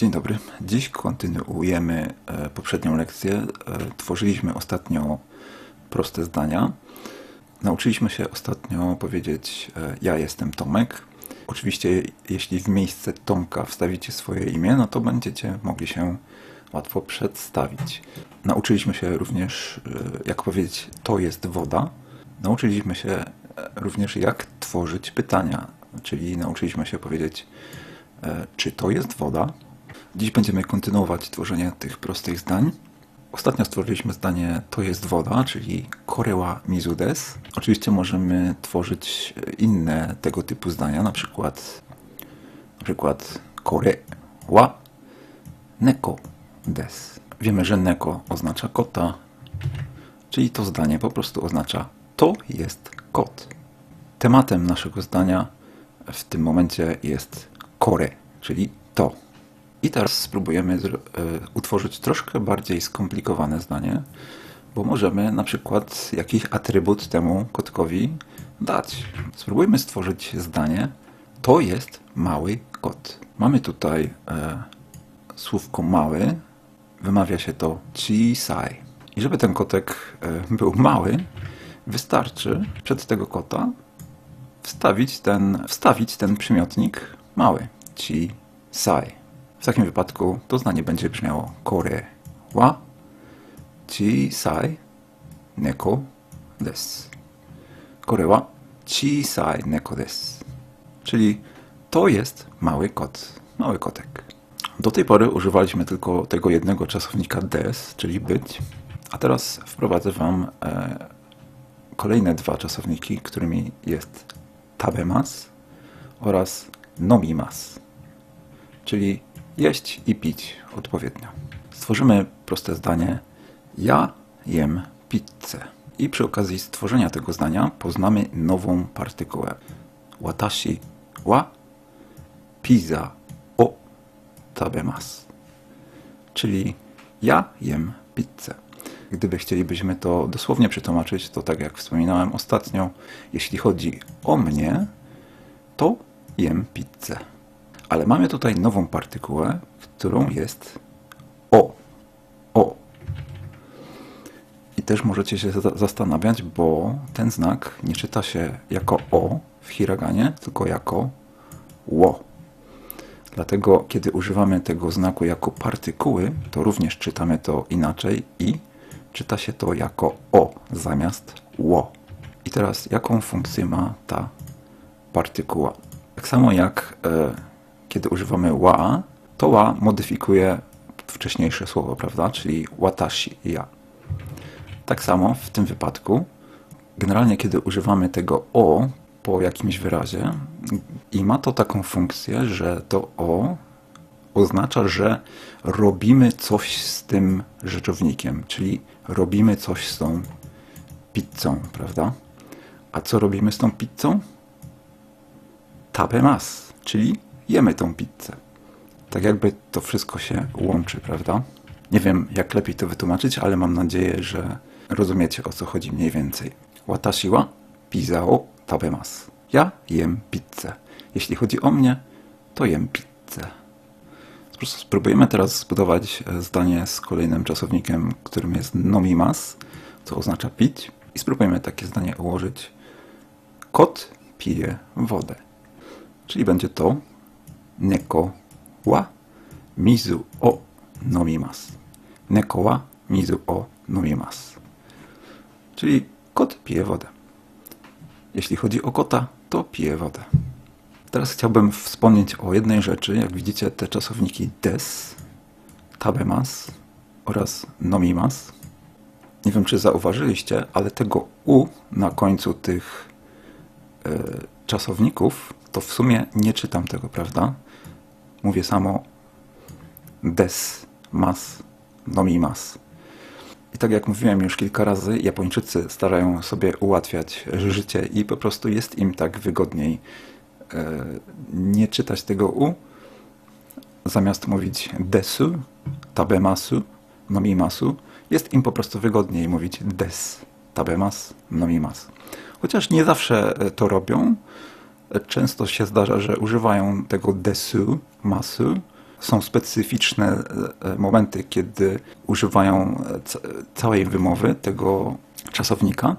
Dzień dobry. Dziś kontynuujemy e, poprzednią lekcję. E, Tworzyliśmy ostatnio proste zdania. Nauczyliśmy się ostatnio powiedzieć e, ja jestem Tomek. Oczywiście jeśli w miejsce Tomka wstawicie swoje imię, no to będziecie mogli się łatwo przedstawić. Nauczyliśmy się również jak powiedzieć to jest woda. Nauczyliśmy się również jak tworzyć pytania, czyli nauczyliśmy się powiedzieć czy to jest woda. Dziś będziemy kontynuować tworzenie tych prostych zdań. Ostatnio stworzyliśmy zdanie to jest woda, czyli koreła mizu des. Oczywiście możemy tworzyć inne tego typu zdania, na przykład na przykład kore wa neko des. Wiemy, że neko oznacza kota, czyli to zdanie po prostu oznacza to jest kot. Tematem naszego zdania w tym momencie jest kore, czyli to. I teraz spróbujemy e, utworzyć troszkę bardziej skomplikowane zdanie, bo możemy na przykład jakiś atrybut temu kotkowi dać. Spróbujmy stworzyć zdanie to jest mały kot. Mamy tutaj e, słówko mały, wymawia się to chisai. I żeby ten kotek e, był mały, wystarczy przed tego kota wstawić ten, wstawić ten przymiotnik mały, chisai. W takim wypadku to zdanie będzie brzmiało kore wa chisai neko des. Kore wa neko des. Czyli to jest mały kot, mały kotek. Do tej pory używaliśmy tylko tego jednego czasownika des, czyli być, a teraz wprowadzę Wam e, kolejne dwa czasowniki, którymi jest tabemas oraz nomimas, czyli jeść i pić odpowiednio. Stworzymy proste zdanie ja jem pizzę. I przy okazji stworzenia tego zdania poznamy nową partykułę. Watashi wa pizza o tabemas. Czyli ja jem pizzę. Gdyby chcielibyśmy to dosłownie przetłumaczyć, to tak jak wspominałem ostatnio, jeśli chodzi o mnie, to jem pizzę. Ale mamy tutaj nową partykułę, którą jest o. O. I też możecie się za- zastanawiać, bo ten znak nie czyta się jako o w hiraganie, tylko jako ło. Dlatego, kiedy używamy tego znaku jako partykuły, to również czytamy to inaczej i czyta się to jako o zamiast ło. I teraz, jaką funkcję ma ta partykuła? Tak samo jak e, kiedy używamy wa, to wa modyfikuje wcześniejsze słowo, prawda? Czyli watashi, ja. Tak samo w tym wypadku, generalnie kiedy używamy tego o po jakimś wyrazie i ma to taką funkcję, że to o oznacza, że robimy coś z tym rzeczownikiem, czyli robimy coś z tą pizzą, prawda? A co robimy z tą pizzą? Tabemas, czyli jemy tą pizzę. Tak jakby to wszystko się łączy, prawda? Nie wiem, jak lepiej to wytłumaczyć, ale mam nadzieję, że rozumiecie o co chodzi mniej więcej. Watashi wa pizza o tabemas. Ja jem pizzę. Jeśli chodzi o mnie, to jem pizzę. Spróbujemy teraz zbudować e, zdanie z kolejnym czasownikiem, którym jest nomimas, co oznacza pić. I spróbujemy takie zdanie ułożyć. Kot pije wodę. Czyli będzie to neko wa mizu o nomimas. Neko wa mizu o nomimas. Czyli kot pije wodę. Jeśli chodzi o kota, to pije wodę. Teraz chciałbym wspomnieć o jednej rzeczy. Jak widzicie, te czasowniki des, tabemas oraz nomimas. Nie wiem, czy zauważyliście, ale tego u na końcu tych e, czasowników, to w sumie nie czytam tego, prawda? Mówię samo des, mas, nomimas. I tak jak mówiłem już kilka razy, Japończycy starają sobie ułatwiać życie i po prostu jest im tak wygodniej e, nie czytać tego u, zamiast mówić desu, tabemasu, nomimasu, jest im po prostu wygodniej mówić des, tabemas, nomimas. Chociaż nie zawsze e, to robią, często się zdarza, że używają tego desu, masu, są specyficzne e, momenty, kiedy używają całej wymowy tego czasownika,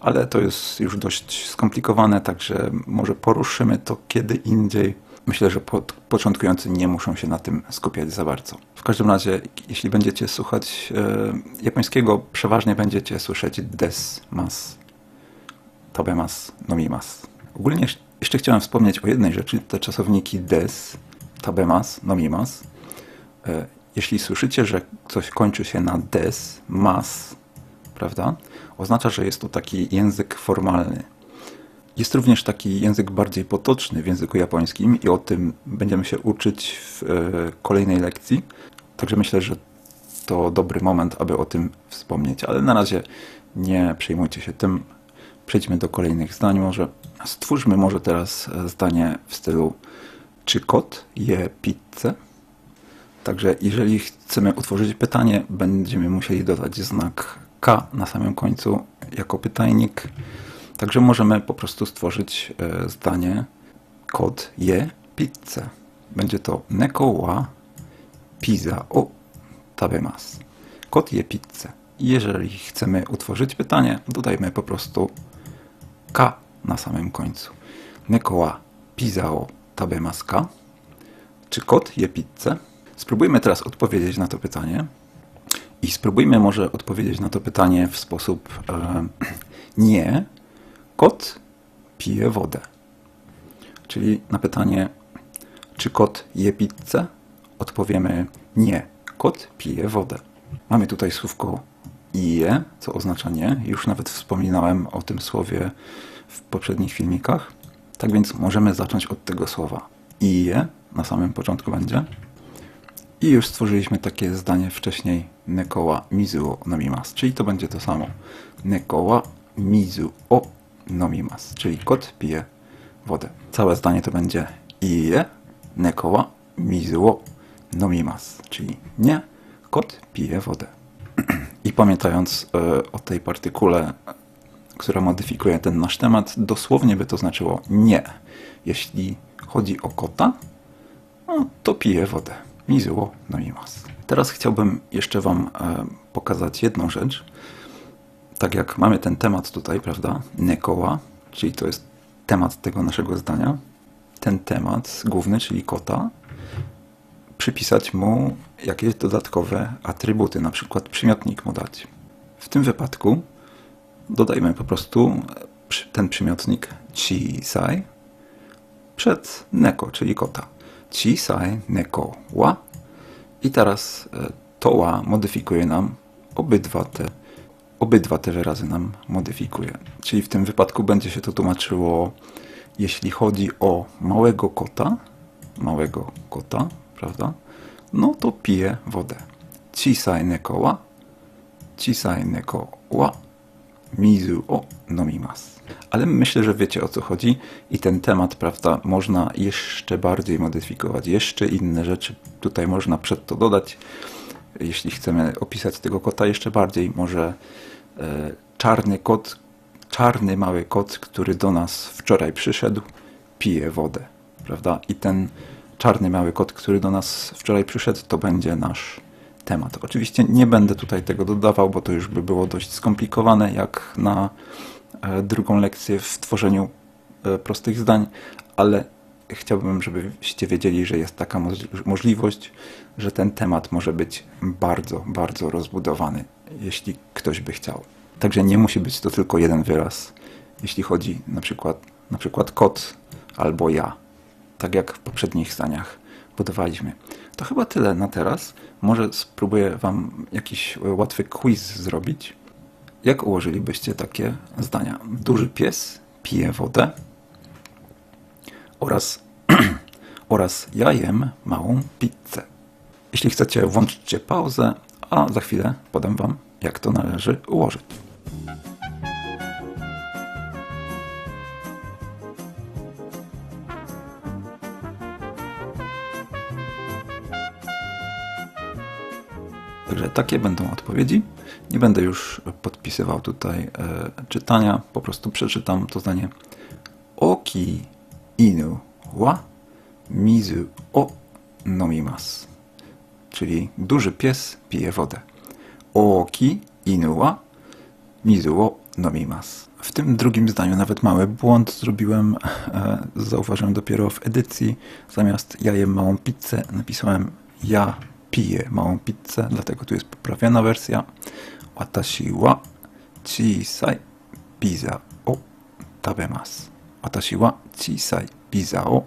ale to jest już dość skomplikowane, także może poruszymy to kiedy indziej. Myślę, że początkujący nie muszą się na tym skupiać za bardzo. W każdym razie, jeśli będziecie słuchać e, japońskiego, przeważnie będziecie słyszeć des, mas, tabemas, nomimas. Ogólnie jeszcze chciałem wspomnieć o jednej rzeczy. Te czasowniki des, tabemas, nomimas. E, jeśli słyszycie, że coś kończy się na des, mas, prawda? Oznacza, że jest to taki język formalny. Jest również taki język bardziej potoczny w języku japońskim i o tym będziemy się uczyć w e, kolejnej lekcji. Także myślę, że to dobry moment, aby o tym wspomnieć. Ale na razie nie przejmujcie się tym. Przejdźmy do kolejnych zdań. Może stwórzmy może teraz e, zdanie w stylu czy kot je pizzę? Także jeżeli chcemy utworzyć pytanie, będziemy musieli dodać znak K na samym końcu jako pytajnik. Także możemy po prostu stworzyć e, zdanie kod je pizzę. Będzie to neko wa pizza o tabemasu. Kod je pizzę. Jeżeli chcemy utworzyć pytanie, dodajmy po prostu K na samym końcu. Neko wa pizza o tabemasu ka? Czy kot je pizzę? Spróbujmy teraz odpowiedzieć na to pytanie. I spróbujmy może odpowiedzieć na to pytanie w sposób e, nie. Kot pije wodę. Czyli na pytanie, czy kot je pizzę? Odpowiemy nie. Kot pije wodę. Mamy tutaj słówko je, co oznacza nie. Już nawet wspominałem o tym słowie w poprzednich filmikach. Tak więc możemy zacząć od tego słowa. je na samym początku będzie. I już stworzyliśmy takie zdanie wcześniej Nekoła mizu nomimas, czyli to będzie to samo. Nekoła mizu o nomimas, czyli kot pije wodę. Całe zdanie to będzie ie nekoła mizu o nomimas, czyli nie, kot pije wodę. I pamiętając e, o tej partykule, która modyfikuje ten nasz temat, dosłownie by to znaczyło nie. Jeśli chodzi o kota, no, to pije wodę. Mizuo no i mas. Teraz chciałbym jeszcze Wam e, pokazać jedną rzecz. Tak jak mamy ten temat tutaj, prawda? Nekoła, czyli to jest temat tego naszego zdania. Ten temat główny, czyli kota, przypisać mu jakieś dodatkowe atrybuty, na przykład przymiotnik mu dać. W tym wypadku dodajmy po prostu ten przymiotnik chisai przed neko, czyli kota. Chisai neko wa. I teraz e, to wa modyfikuje nam obydwa te, obydwa te wyrazy nam modyfikuje. Czyli w tym wypadku będzie się to tłumaczyło, jeśli chodzi o małego kota, małego kota, prawda? No to pije wodę. Chisai neko wa, chisai neko wa, mizu o nomimasu ale myślę, że wiecie o co chodzi i ten temat, prawda, można jeszcze bardziej modyfikować, jeszcze inne rzeczy tutaj można przed to dodać. Jeśli chcemy opisać tego kota jeszcze bardziej, może e, czarny kot, czarny mały kot, który do nas wczoraj przyszedł, pije wodę, prawda? I ten czarny mały kot, który do nas wczoraj przyszedł, to będzie nasz temat. Oczywiście nie będę tutaj tego dodawał, bo to już by było dość skomplikowane, jak na E, drugą lekcję w tworzeniu e, prostych zdań, ale chciałbym, żebyście wiedzieli, że jest taka możliwość, że ten temat może być bardzo, bardzo rozbudowany, jeśli ktoś by chciał. Także nie musi być to tylko jeden wyraz, jeśli chodzi na przykład, na przykład kot albo ja, tak jak w poprzednich zdaniach budowaliśmy. To chyba tyle na teraz. Może spróbuję Wam jakiś łatwy quiz zrobić jak ułożylibyście takie zdania? Duży pies pije wodę oraz, oraz ja jem małą pizzę. Jeśli chcecie, włączcie pauzę, a za chwilę podam Wam, jak to należy ułożyć. Także takie będą odpowiedzi. Nie będę już podpisywał tutaj e, czytania, po prostu przeczytam to zdanie. Oki inu wa mizu o nomimasu. czyli duży pies pije wodę. Oki inu wa mizu wo nomimasu. W tym drugim zdaniu nawet mały błąd zrobiłem, e, zauważyłem dopiero w edycji. Zamiast ja jem małą pizzę, napisałem ja piję małą pizzę, dlatego tu jest poprawiona wersja. Watashi wa chisai pizza o tabemasu. Watashi wa chisai pizza o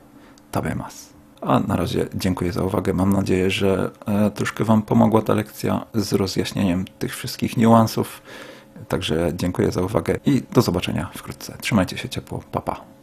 tabemasu. A na razie dziękuję za uwagę. Mam nadzieję, że e, troszkę Wam pomogła ta lekcja z rozjaśnieniem tych wszystkich niuansów. Także dziękuję za uwagę i do zobaczenia wkrótce. Trzymajcie się ciepło. Pa, pa.